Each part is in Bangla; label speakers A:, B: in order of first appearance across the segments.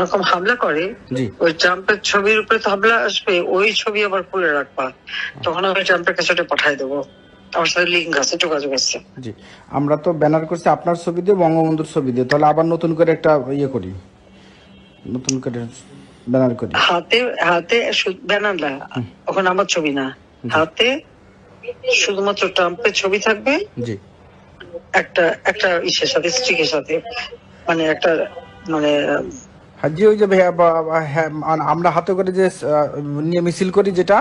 A: রকম হামলা করে ওই ট্রাম্পের ছবির উপরে তো হামলা আসবে ওই ছবি আবার খুলে রাখবা। তখন আমি ট্রাম্পের কাছে ওটা পাঠাই দেবো। আমার সাথে লিঙ্ক আছে যোগাযোগ আছে।
B: জি। আমরা তো ব্যানার করছি আপনার ছবি দিয়ে বঙ্গবন্ধুর ছবি দিয়ে। তাহলে আবার নতুন করে একটা ইয়ে করি। নতুন করে ব্যানার করি।
A: হাতে হাতে ব্যানার না ওখানে আমার ছবি না। হাতে শুধুমাত্র ট্রাম্পের ছবি থাকবে।
B: জি।
A: একটা একটা ইসের সাথে স্ট্রিকের সাথে। মানে একটা মানে
B: জি ওই যে হ্যাঁ, আমরা হাতে করে যে নিয়ে মিছিল করি যেটা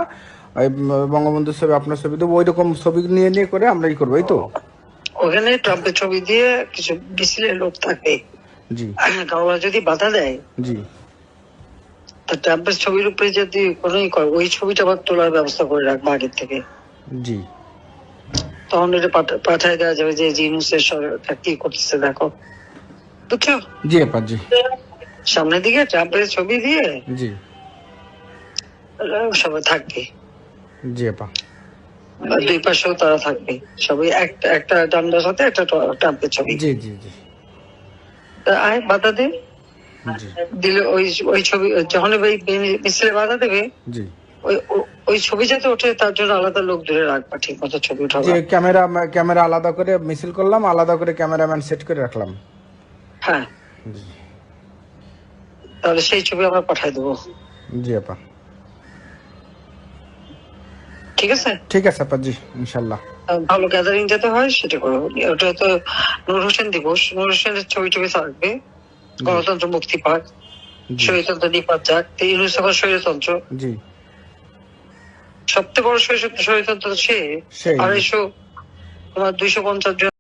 B: ওই বঙ্গবন্ধুর ছবি আপনার ছবি দেবো ওই রকম ছবি নিয়ে নিয়ে করে আমরা ই করব এই তো?
A: ওখানে ট্রাম্পের ছবি দিয়ে কিছু মিছিলের লোক থাকে।
B: জি।
A: কাউরা যদি বাধা দেয়
B: জি।
A: তো ট্রাম্পের ছবির উপরে যদি কোনো করে ওই ছবিটা আবার তোলার ব্যবস্থা করে রাখব আগের থেকে।
B: জি।
A: তখন এটা পাঠা- পাঠায় দেওয়া যাবে যে জিনুসের সরকার কি করতেছে দেখো। বুঝছ?
B: জি আপা জি।
A: সামনের দিকে ট্রাম্পের ছবি দিয়ে
B: জি।
A: সবাই থাকবে।
B: জি আপা।
A: দুই পাশেও তারা থাকবে। সবাই একটা একটা ডান্ডার সাথে একটা ট্রাম্পের ছবি।
B: জি জি জি।
A: তা আয় বাধা দে। দিলে ওই ওই ছবি যখন ওই মিছিলে বাধা দেবে
B: জি।
A: ওই ওই ছবি যাতে ওঠে তার জন্য আলাদা লোক ধরে রাখবা ঠিক মতো ছবি উঠাবা।
B: যে ক্যামেরা ক্যামেরা আলাদা করে মিছিল করলাম আলাদা করে ক্যামেরাম্যান সেট করে রাখলাম।
A: হ্যাঁ।
B: জি।
A: তাহলে সেই ছবি আমরা পাঠাই দেবো।
B: জি আপা।
A: ঠিক আছে?
B: ঠিক আছে আপা জি ইনশাল্লাহ।
A: ভালো গ্যাদারিং যাতে হয় সেটা করো। ওটা তো নূর হোসেন দিবস। নূর হোসেনের ছবি টবি থাকবে। গণতন্ত্র মুক্তি পাক। স্বৈরতন্ত্র নিপাত যাক। ইউনুস স্বৈরতন্ত্র
B: জি।
A: সবচেয়ে বড় স্বৈরতন্ত্র সে। আড়াইশো তোমার দুইশো পঞ্চাশ জন